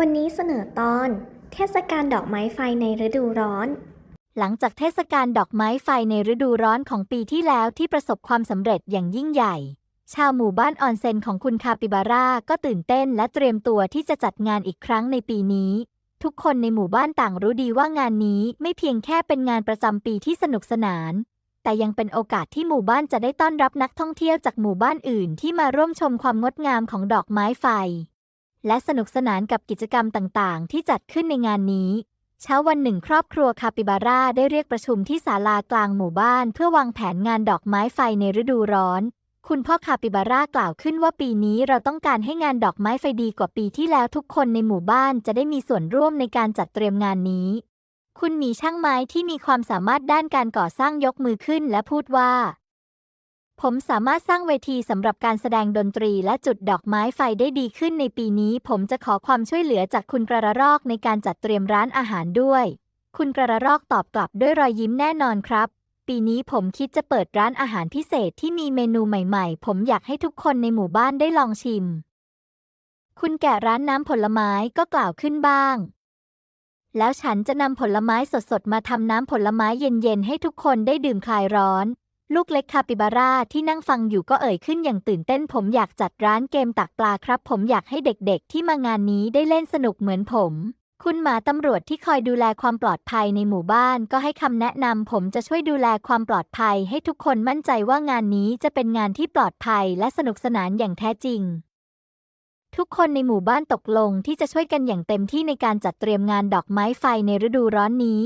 วันนี้เสนอตอน เทศกาลดอกไม้ไฟในฤดูร้อน หลังจากเทศกาลดอกไม้ไฟในฤดูร้อนของปีที่แล้วที่ประสบความสำเร็จอย่างยิ่งใหญ่ ชาวหมู่บ้านออนเซ็นของคุณคาปิบาร่าก็ตื่นเต้นและเตรียมตัวที่จะจัดงานอีกครั้งในปีนี้ ทุกคนในหมู่บ้านต่างรู้ดีว่างานนี้ไม่เพียงแค่เป็นงานประจำปีที่สนุกสนาน แต่ยังเป็นโอกาสที่หมู่บ้านจะได้ต้อนรับนักท่องเที่ยวจากหมู่บ้านอื่นที่มาร่วมชมความงดงามของดอกไม้ไฟ และสนุกสนานกับกิจกรรมต่างๆ ที่จัดขึ้นในงานนี้ เช้าวันหนึ่งครอบครัวคาปิบาร่าได้เรียกประชุมที่ศาลากลางหมู่บ้าน เพื่อวางแผนงานดอกไม้ไฟในฤดูร้อน คุณพ่อคาปิบาร่ากล่าวขึ้นว่าปีนี้เราต้องการให้งานดอกไม้ไฟดีกว่าปีที่แล้วทุกคนในหมู่บ้านจะได้มีส่วนร่วมในการจัดเตรียมงานนี้ คุณมีช่างไม้ที่มีความสามารถด้านการก่อสร้างยกมือขึ้นและพูดว่า ผมสามารถสร้างเวทีสำหรับการแสดงดนตรีและจุดดอกไม้ไฟได้ดีขึ้นในปีนี้ ผมจะขอความช่วยเหลือจากคุณกระรอกในการจัดเตรียมร้านอาหารด้วย คุณกระรอกตอบกลับด้วยรอยยิ้มแน่นอนครับ ปีนี้ผมคิดจะเปิดร้านอาหารพิเศษที่มีเมนูใหม่ๆ ผมอยากให้ทุกคนในหมู่บ้านได้ลองชิม คุณแก่ร้านน้ำผลไม้ก็กล่าวขึ้นบ้าง แล้วฉันจะนำผลไม้สดๆมาทำน้ำผลไม้เย็นๆให้ทุกคนได้ดื่มคลายร้อน ลูกเล็กคาปิบาร่าที่นั่งฟังอยู่ก็เอ่ยขึ้นอย่างตื่นเต้นผมอยากจัดร้านเกมตักปลาครับ ผมอยากให้เด็กๆ ที่มางานนี้ได้เล่นสนุกเหมือนผม คุณหมาตำรวจที่คอยดูแลความปลอดภัยในหมู่บ้านก็ให้คำแนะนำผมจะช่วยดูแลความปลอดภัย ให้ทุกคนมั่นใจว่างานนี้จะเป็นงานที่ปลอดภัยและสนุกสนานอย่างแท้จริงทุกคนในหมู่บ้านตกลงที่จะช่วยกันอย่างเต็มที่ในการจัดเตรียมงานดอกไม้ไฟในฤดูร้อนนี้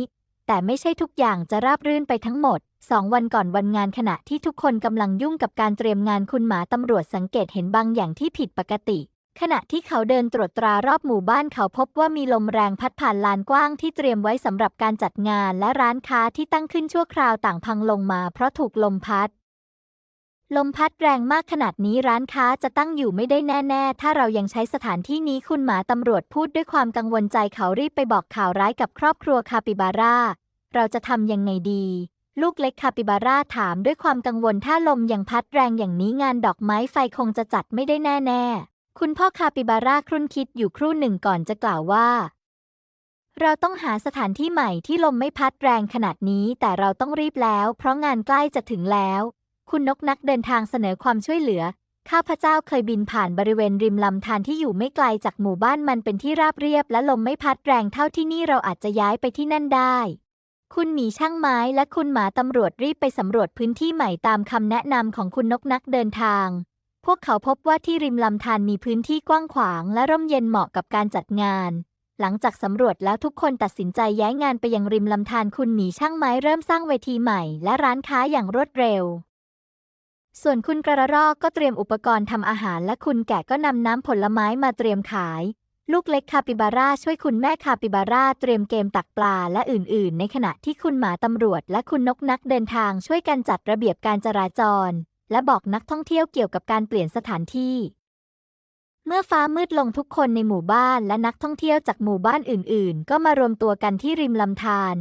แต่ไม่ใช่ทุกอย่างจะราบรื่นไปทั้งหมดสองวันก่อนวันงานขณะที่ทุกคนกำลังยุ่งกับการเตรียมงานคุณหมาตำรวจสังเกตเห็นบางอย่างที่ผิดปกติ ขณะที่เขาเดินตรวจตรารอบหมู่บ้านเขาพบว่ามีลมแรงพัดผ่านลานกว้างที่เตรียมไว้สำหรับการจัดงานและร้านค้าที่ตั้งขึ้นชั่วคราวต่างพังลงมาเพราะถูกลมพัด ลมพัดแรงมากขนาดนี้ร้านค้าจะตั้งอยู่ไม่ได้แน่ๆ ถ้าเรายังใช้สถานที่นี้คุณหมาตำรวจพูดด้วยความกังวลใจเขารีบไปบอกข่าวร้ายกับครอบครัวคาปิบาร่า เราจะทำยังไงดี ลูกเล็กคาปิบาร่าถามด้วยความกังวลถ้าลมยังพัดแรงอย่างนี้งานดอกไม้ไฟคงจะจัดไม่ได้แน่ๆคุณพ่อคาปิบาร่าครุ่นคิดอยู่ครู่หนึ่งก่อนจะกล่าวว่า เราต้องหาสถานที่ใหม่ที่ลมไม่พัดแรงขนาดนี้แต่เราต้องรีบแล้ว เพราะงานใกล้จะถึงแล้ว คุณนกนักเดินทางเสนอความช่วยเหลือ ข้าพเจ้าเคยบินผ่านบริเวณริมลำธารที่อยู่ไม่ไกลจากหมู่บ้านมันเป็นที่ราบเรียบและลมไม่พัดแรงเท่าที่นี่เราอาจจะย้ายไปที่นั่นได้ คุณหมีช่างไม้และคุณหมาตำรวจรีบไปสำรวจพื้นที่ใหม่ตามคำแนะนำของคุณนกนักเดินทาง พวกเขาพบว่าที่ริมลำธารมีพื้นที่กว้างขวางและร่มเย็นเหมาะกับการจัดงาน หลังจากสำรวจแล้วทุกคนตัดสินใจย้ายงานไปยังริมลำธารคุณหมีช่างไม้เริ่มสร้างเวทีใหม่และร้านค้าอย่างรวดเร็ว ส่วนคุณกระรอกก็เตรียมอุปกรณ์ทำอาหารและคุณแกะก็นำน้ำผลไม้มาเตรียมขาย ลูกเล็กคาปิบาร่าช่วยคุณแม่คาปิบาร่าเตรียมเกมตักปลาและอื่น ๆ ในขณะที่คุณหมาตำรวจ และคุณนกนักเดินทางช่วยกันจัดระเบียบการจราจร และบอกนักท่องเที่ยวเกี่ยวกับการเปลี่ยนสถานที่ เมื่อฟ้ามืดลงทุกคนในหมู่บ้านและนักท่องเที่ยวจากหมู่บ้านอื่น ๆ ก็มารวมตัวกันที่ริมลำธาร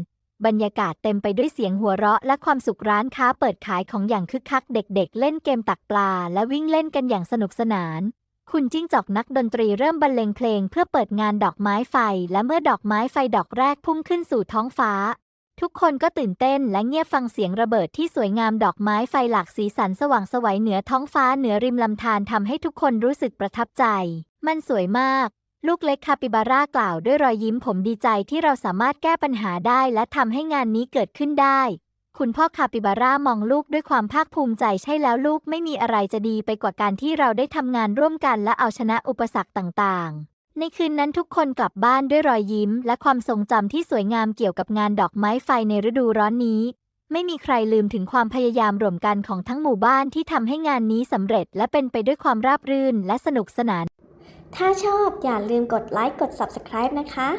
บรรยากาศเต็มไปด้วยเสียงหัวเราะและความสุขร้านค้าเปิดขายของอย่างคึกคักเด็ก ๆ เล่นเกมตักปลา และวิ่งเล่นกันอย่างสนุกสนาน คุณจิ้งจอกนักดนตรีเริ่มบรรเลงเพลงเพื่อเปิดงานดอกไม้ไฟ และเมื่อดอกไม้ไฟดอกแรกพุ่งขึ้นสู่ท้องฟ้า ทุกคนก็ตื่นเต้นและเงียบฟังเสียงระเบิดที่สวยงามดอกไม้ไฟหลากสีสันสว่างสวัยเหนือท้องฟ้าเหนือริมลำธารทำให้ทุกคนรู้สึกประทับใจ มันสวยมาก ลูกเล็กคาปิบาร่ากล่าวด้วยรอยยิ้มผมดีใจที่เราสามารถแก้ปัญหาได้และทำให้งานนี้เกิดขึ้นได้ คุณพ่อคาปิบาร่ามองลูกด้วยความภาคภูมิใจใช่แล้วลูกไม่มีอะไรจะดีไปกว่าการที่เราได้ทำงานร่วมกันและเอาชนะอุปสรรคต่างๆ ในคืนนั้นทุกคนกลับบ้านด้วยรอยยิ้ม และความทรงจำที่สวยงามเกี่ยวกับงานดอกไม้ไฟในฤดูร้อนนี้ ไม่มีใครลืมถึงความพยายามร่วมกันของทั้งหมู่บ้านที่ทำให้งานนี้สำเร็จ และเป็นไปด้วยความราบรื่นและสนุกสนาน ถ้าชอบอย่าลืมกดไลค์กด Subscribe นะคะ